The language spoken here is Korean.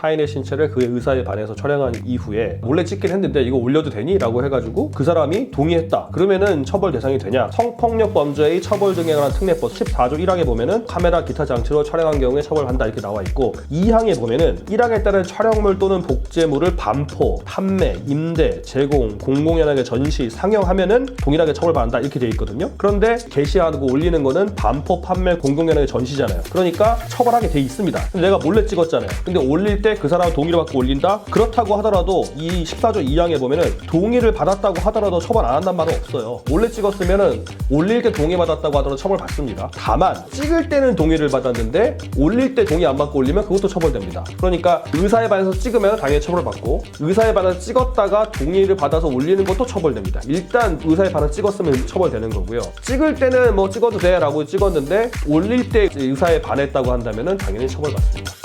타인의 신체를 그의 의사에 반해서 촬영한 이후에 몰래 찍긴 했는데 이거 올려도 되니? 라고 해가지고 그 사람이 동의했다. 그러면은 처벌 대상이 되냐? 성폭력 범죄의 처벌 등에 관한 특례법 14조 1항에 보면은 카메라 기타 장치로 촬영한 경우에 처벌한다 이렇게 나와 있고 2항에 보면은 1항에 따른 촬영물 또는 복제물을 반포, 판매, 임대, 제공, 공공연하게 전시, 상영하면은 동일하게 처벌받는다 이렇게 돼 있거든요. 그런데 게시하고 올리는 거는 반포, 판매, 공공연하게 전시잖아요. 그러니까 처벌하게 돼 있습니다. 내가 몰래 찍었잖아요. 근데 올릴 때그 사람 동의를 받고 올린다? 그렇다고 하더라도 이 14조 2항에 보면은 동의를 받았다고 하더라도 처벌 안 한다는 말은 없어요. 몰래 찍었으면은 올릴 때 동의 받았다고 하더라도 처벌 받습니다. 다만 찍을 때는 동의를 받았는데 올릴 때 동의 안 받고 올리면 그것도 처벌됩니다. 그러니까 의사에 반해서 찍으면 당연히 처벌 받고 의사에 반해서 찍었다가 동의를 받아서 올리는 것도 처벌됩니다. 일단 의사에 반해서 찍었으면 처벌되는 거고요. 찍을 때는 뭐 찍어도 돼라고 찍었는데 올릴 때 의사에 반했다고 한다면은 당연히 처벌받습니다.